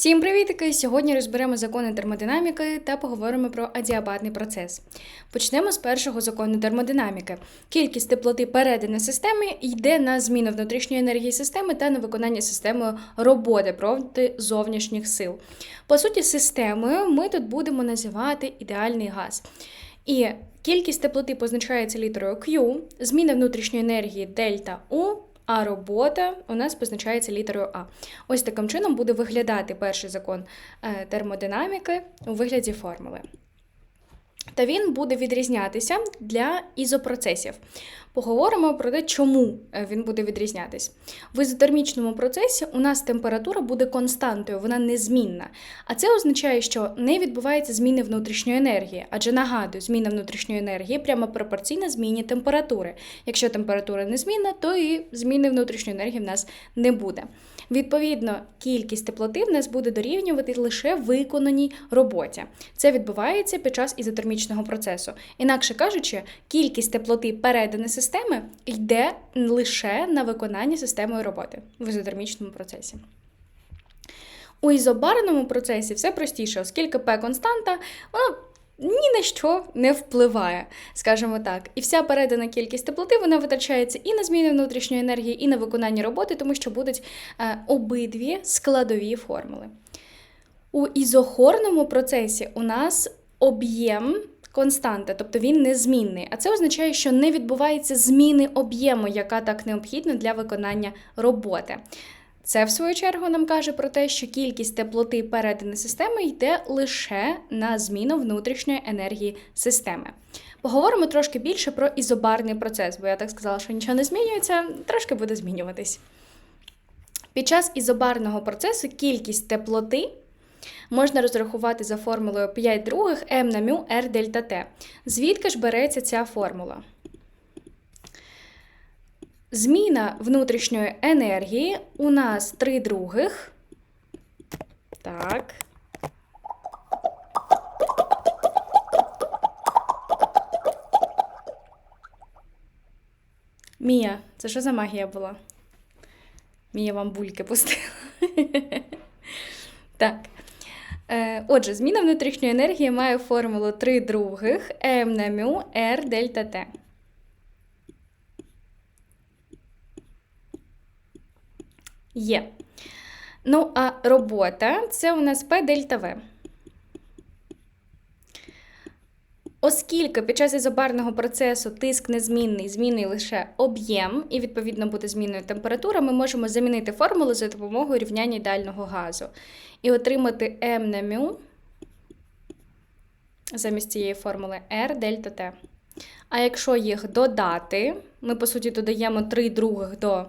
Всім привітики! Сьогодні розберемо закони термодинаміки та поговоримо про адіабатний процес. Почнемо з першого закону термодинаміки. Кількість теплоти переданої системи йде на зміну внутрішньої енергії системи та на виконання системою роботи проти зовнішніх сил. По суті, системою ми тут будемо називати ідеальний газ. І кількість теплоти позначається літерою Q, зміна внутрішньої енергії дельта U, а робота у нас позначається літерою А. Ось таким чином буде виглядати перший закон е, термодинаміки у вигляді формули. Та він буде відрізнятися для ізопроцесів. Поговоримо про те, чому е, він буде відрізнятись. В ізотермічному процесі у нас температура буде константою, вона незмінна. А це означає, що не відбувається зміни внутрішньої енергії, адже нагадую, зміна внутрішньої енергії прямо пропорційна зміні температури. Якщо температура незмінна, то і зміни внутрішньої енергії в нас не буде. Відповідно, кількість теплоти в нас буде дорівнювати лише виконаній роботі. Це відбувається під час ізотермічного процесу. Інакше кажучи, кількість теплоти переданої системи йде лише на виконання системою роботи в ізотермічному процесі. У ізобарному процесі все простіше, оскільки P константа, вона ні на що не впливає, скажімо так. І вся передана кількість теплоти вона витрачається і на зміни внутрішньої енергії, і на виконання роботи, тому що будуть е, обидві складові формули. У ізохорному процесі у нас об'єм константа, тобто він незмінний. А це означає, що не відбувається зміни об'єму, яка так необхідна для виконання роботи. Це, в свою чергу, нам каже про те, що кількість теплоти переданої системи йде лише на зміну внутрішньої енергії системи. Поговоримо трошки більше про ізобарний процес, бо я так сказала, що нічого не змінюється, трошки буде змінюватись. Під час ізобарного процесу кількість теплоти можна розрахувати за формулою 5 других m на μ r дельта T. Звідки ж береться ця формула? Зміна внутрішньої енергії у нас 3 других. Так. Мія, це що за магія була? Мія вам бульки пустила. Так. Е, Отже, зміна внутрішньої енергії має формулу 3 других М на мю Р дельта Т. Є. Ну, а робота це у нас П дельта V. Оскільки під час ізобарного процесу тиск незмінний, змінний лише об'єм, і, відповідно, буде змінною температура, ми можемо замінити формулу за допомогою рівняння ідеального газу. І отримати m на μ замість цієї формули R дельта T. А якщо їх додати, ми, по суті, додаємо 3 других до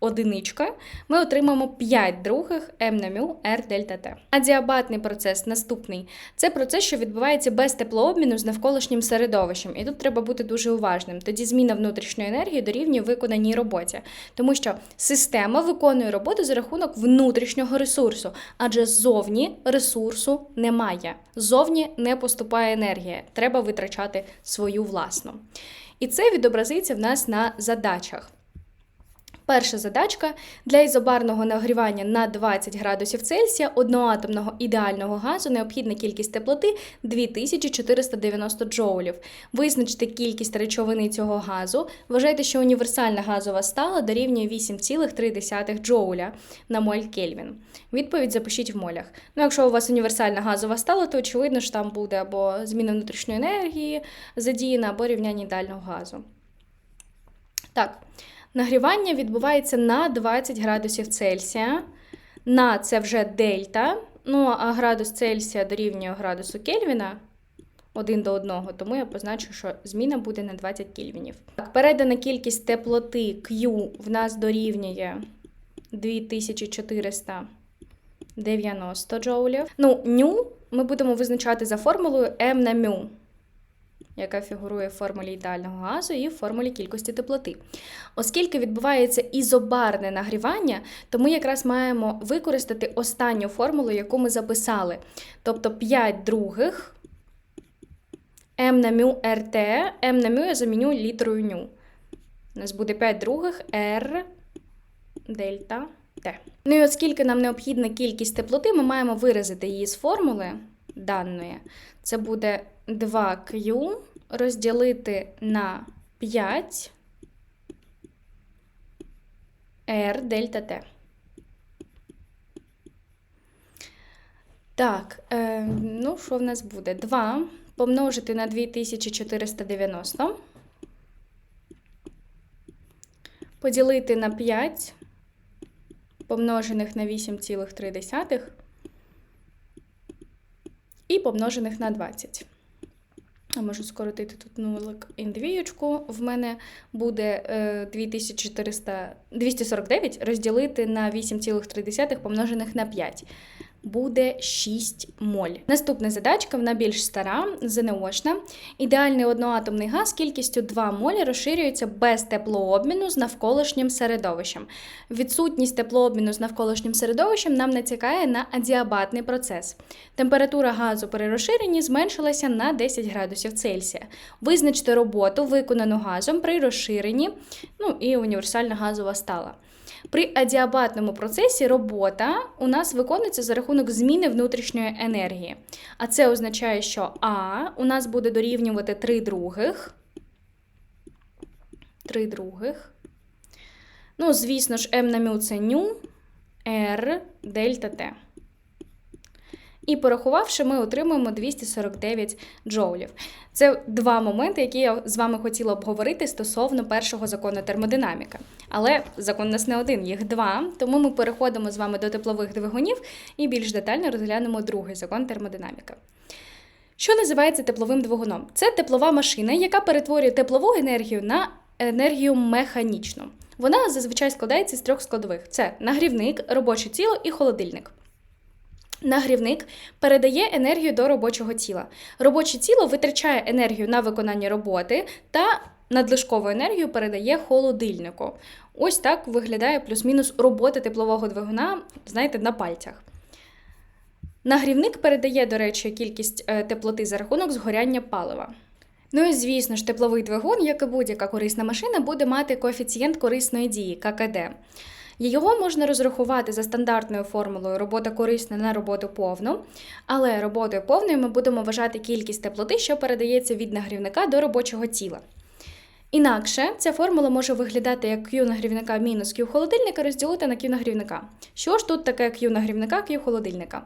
одиничка, ми отримаємо 5 других m на μ r дельта T. Адіабатний процес наступний. Це процес, що відбувається без теплообміну з навколишнім середовищем. І тут треба бути дуже уважним. Тоді зміна внутрішньої енергії дорівнює виконаній роботі. Тому що система виконує роботу за рахунок внутрішнього ресурсу, адже ззовні ресурсу немає. Ззовні не поступає енергія. Треба витрачати свою власну. І це відобразиться в нас на задачах. Перша задачка для ізобарного нагрівання на 20 градусів Цельсія одноатомного ідеального газу необхідна кількість теплоти 2490 джоулів. Визначте кількість речовини цього газу. Вважайте, що універсальна газова стала дорівнює 8,3 джоуля на моль Кельвін. Відповідь запишіть в молях. Ну, якщо у вас універсальна газова стала, то очевидно, що там буде або зміна внутрішньої енергії задіяна, або рівняння ідеального газу. Так. Нагрівання відбувається на 20 градусів Цельсія. На це вже дельта. Ну, а градус Цельсія дорівнює градусу Кельвіна 1 до 1, тому я позначу, що зміна буде на 20 кельвінів. Так, передана кількість теплоти Q в нас дорівнює 2490 джоулів. Ну, ню ми будемо визначати за формулою m на μ яка фігурує в формулі ідеального газу і в формулі кількості теплоти. Оскільки відбувається ізобарне нагрівання, то ми якраз маємо використати останню формулу, яку ми записали. Тобто 5 других m на μ rt, m на μ я заміню літерою ню. У нас буде 5 других R дельта Т. Ну і оскільки нам необхідна кількість теплоти, ми маємо виразити її з формули даної. Це буде 2Q розділити на 5 R дельта Т. Так, е, ну що в нас буде? 2 помножити на 2490. Поділити на 5 помножених на 8,3 і помножених на 20. Я можу скоротити тут нулик і. В мене буде е, 2400, 249 розділити на 8,3 помножених на 5. Буде 6 моль. Наступна задачка, вона більш стара, ЗНОшна. Ідеальний одноатомний газ кількістю 2 молі розширюється без теплообміну з навколишнім середовищем. Відсутність теплообміну з навколишнім середовищем нам натякає на адіабатний процес. Температура газу при розширенні зменшилася на 10 градусів Цельсія. Визначте роботу, виконану газом при розширенні, ну і універсальна газова стала. При адіабатному процесі робота у нас виконується за рахунок зміни внутрішньої енергії. А це означає, що А у нас буде дорівнювати 3 других. 3 других. Ну, звісно ж, М на мю це ню, Р дельта Т. І порахувавши, ми отримуємо 249 джоулів. Це два моменти, які я з вами хотіла обговорити стосовно першого закону термодинаміки. Але закон у нас не один, їх два. Тому ми переходимо з вами до теплових двигунів і більш детально розглянемо другий закон термодинаміки. Що називається тепловим двигуном? Це теплова машина, яка перетворює теплову енергію на енергію механічну. Вона зазвичай складається з трьох складових: це нагрівник, робоче тіло і холодильник. Нагрівник передає енергію до робочого тіла. Робоче тіло витрачає енергію на виконання роботи та надлишкову енергію передає холодильнику. Ось так виглядає плюс-мінус робота теплового двигуна, знаєте, на пальцях. Нагрівник передає, до речі, кількість е, теплоти за рахунок згоряння палива. Ну і звісно ж, тепловий двигун, як і будь-яка корисна машина, буде мати коефіцієнт корисної дії ККД. Його можна розрахувати за стандартною формулою робота корисна на роботу повну, але роботою повною ми будемо вважати кількість теплоти, що передається від нагрівника до робочого тіла. Інакше ця формула може виглядати як Q нагрівника мінус Q холодильника розділити на Q нагрівника. Що ж тут таке Q нагрівника, Q холодильника?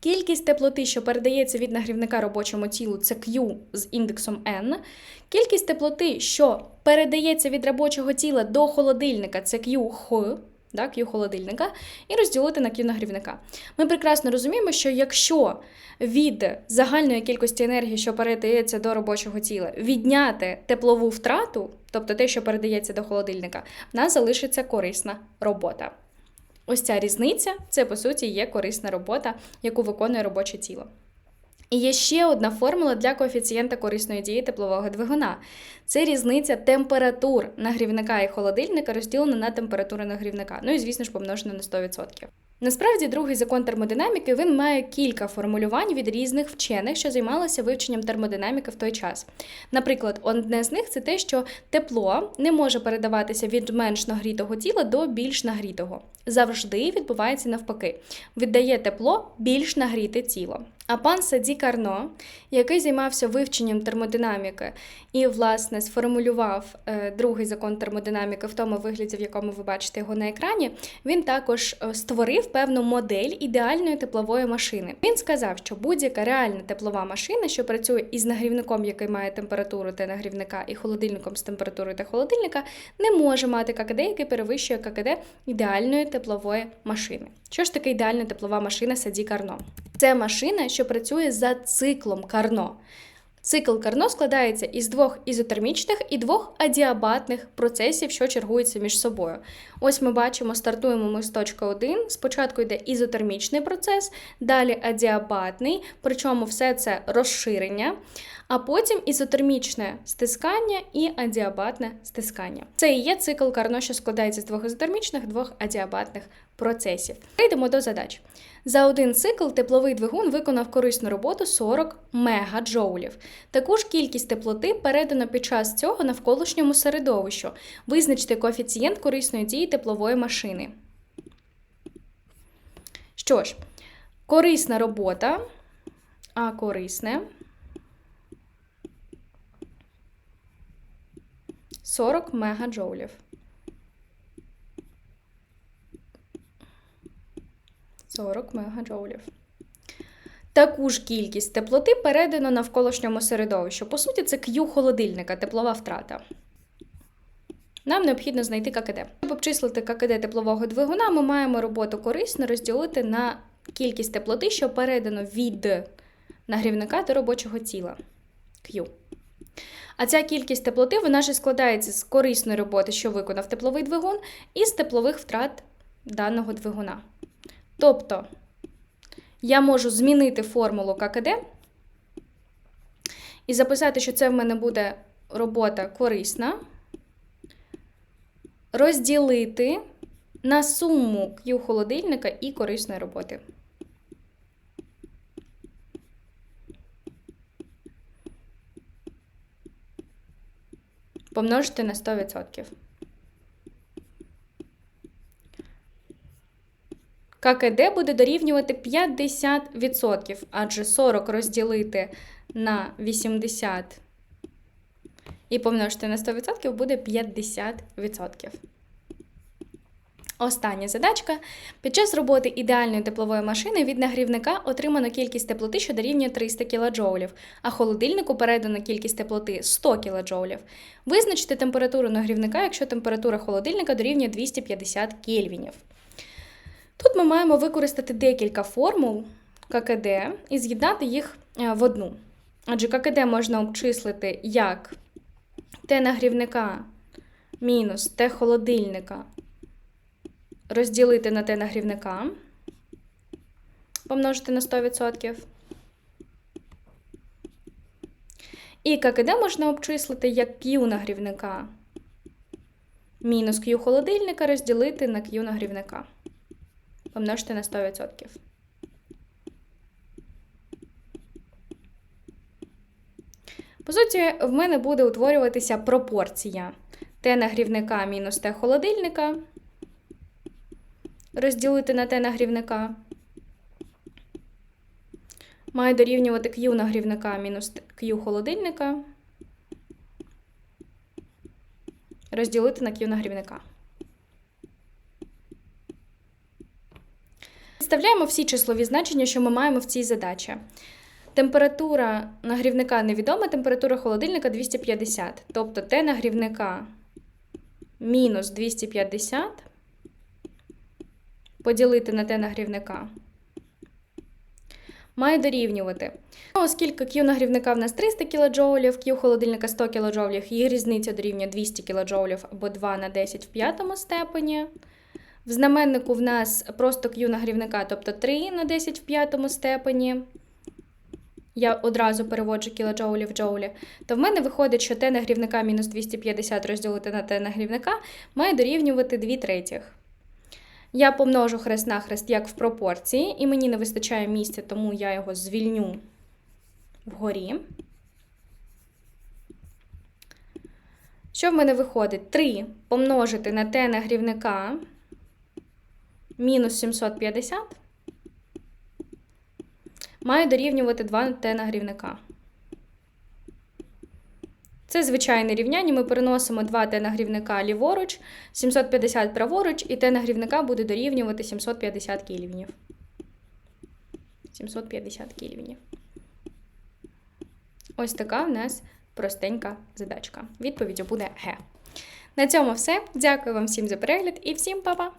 Кількість теплоти, що передається від нагрівника робочому тілу, це Q з індексом N. Кількість теплоти, що передається від робочого тіла до холодильника, це QH, да, Q холодильника, і розділити на Q нагрівника. Ми прекрасно розуміємо, що якщо від загальної кількості енергії, що передається до робочого тіла, відняти теплову втрату, тобто те, що передається до холодильника, в нас залишиться корисна робота. Ось ця різниця це, по суті, є корисна робота, яку виконує робоче тіло. І є ще одна формула для коефіцієнта корисної дії теплового двигуна. Це різниця температур нагрівника і холодильника розділена на температуру нагрівника. Ну і, звісно ж, помножена на 100%. Насправді, другий закон термодинаміки він має кілька формулювань від різних вчених, що займалися вивченням термодинаміки в той час. Наприклад, одне з них це те, що тепло не може передаватися від менш нагрітого тіла до більш нагрітого. Завжди відбувається навпаки. Віддає тепло більш нагріте тіло. А пан Саді Карно, який займався вивченням термодинаміки і, власне, сформулював е, другий закон термодинаміки в тому вигляді, в якому ви бачите його на екрані, він також е, створив певну модель ідеальної теплової машини. Він сказав, що будь-яка реальна теплова машина, що працює із нагрівником, який має температуру та нагрівника, і холодильником з температурою та холодильника, не може мати ККД, який перевищує ККД ідеальної теплової машини. Що ж таке ідеальна теплова машина Саді Карно? Це машина, що працює за циклом Карно. Цикл Карно складається із двох ізотермічних і двох адіабатних процесів, що чергуються між собою. Ось ми бачимо, стартуємо ми з точки 1. Спочатку йде ізотермічний процес, далі адіабатний, причому все це розширення, а потім ізотермічне стискання і адіабатне стискання. Це і є цикл Карно, що складається з двох ізотермічних, двох адіабатних процесів. Прийдемо до задач. За один цикл тепловий двигун виконав корисну роботу 40 мегаджоулів. Таку ж кількість теплоти передано під час цього навколишньому середовищу. Визначте коефіцієнт корисної дії теплової машини. Що ж, корисна робота, а корисне 40 мегаджоулів. 40 мегаджоулів. Таку ж кількість теплоти передано навколишньому середовищу. По суті, це Q холодильника, теплова втрата. Нам необхідно знайти ККД. Щоб обчислити ККД теплового двигуна, ми маємо роботу корисно розділити на кількість теплоти, що передано від нагрівника до робочого тіла Q. А ця кількість теплоти вона ж складається з корисної роботи, що виконав тепловий двигун, і з теплових втрат даного двигуна. Тобто я можу змінити формулу ККД і записати, що це в мене буде робота корисна, розділити на суму Q холодильника і корисної роботи. Помножити на 100%. ККД буде дорівнювати 50%, адже 40 розділити на 80 і помножити на 100% буде 50%. Остання задачка. Під час роботи ідеальної теплової машини від нагрівника отримано кількість теплоти, що дорівнює 300 кJ, а холодильнику передано кількість теплоти 100 кJ. Визначте температуру нагрівника, якщо температура холодильника дорівнює 250 кельвінів. Тут ми маємо використати декілька формул ККД і з'єднати їх е, в одну. Адже ККД можна обчислити як Т нагрівника мінус Т холодильника розділити на Т нагрівника, помножити на 100%. І ККД можна обчислити як Q нагрівника мінус Q холодильника розділити на Q нагрівника помножити на 100%. По суті, в мене буде утворюватися пропорція Т нагрівника мінус Т холодильника. Розділити на Т нагрівника. Має дорівнювати Q нагрівника мінус Q холодильника. Розділити на Q нагрівника. Підставляємо всі числові значення, що ми маємо в цій задачі. Температура нагрівника невідома, температура холодильника 250. Тобто Т нагрівника мінус 250 поділити на Т нагрівника. Має дорівнювати. Оскільки Q нагрівника в нас 300 кJ, Q холодильника 100 кJ, їх різниця дорівнює 200 кJ або 2 на 10 в п'ятому степені. В знаменнику в нас просто Q нагрівника, тобто 3 на 10 в п'ятому степені. Я одразу переводжу кілоджоулі в джоулі. То в мене виходить, що Т нагрівника мінус 250 розділити на Т нагрівника має дорівнювати 2 третіх. Я помножу хрест на хрест як в пропорції, і мені не вистачає місця, тому я його звільню вгорі. Що в мене виходить? 3 помножити на Т нагрівника мінус 750 має дорівнювати 2 Т нагрівника. Це звичайне рівняння. Ми переносимо 2 Т нагрівника ліворуч, 750 праворуч, і Т нагрівника буде дорівнювати 750 кельвінів. 750 кельвінів. Ось така в нас простенька задачка. Відповідь буде Г. На цьому все. Дякую вам всім за перегляд і всім па-па!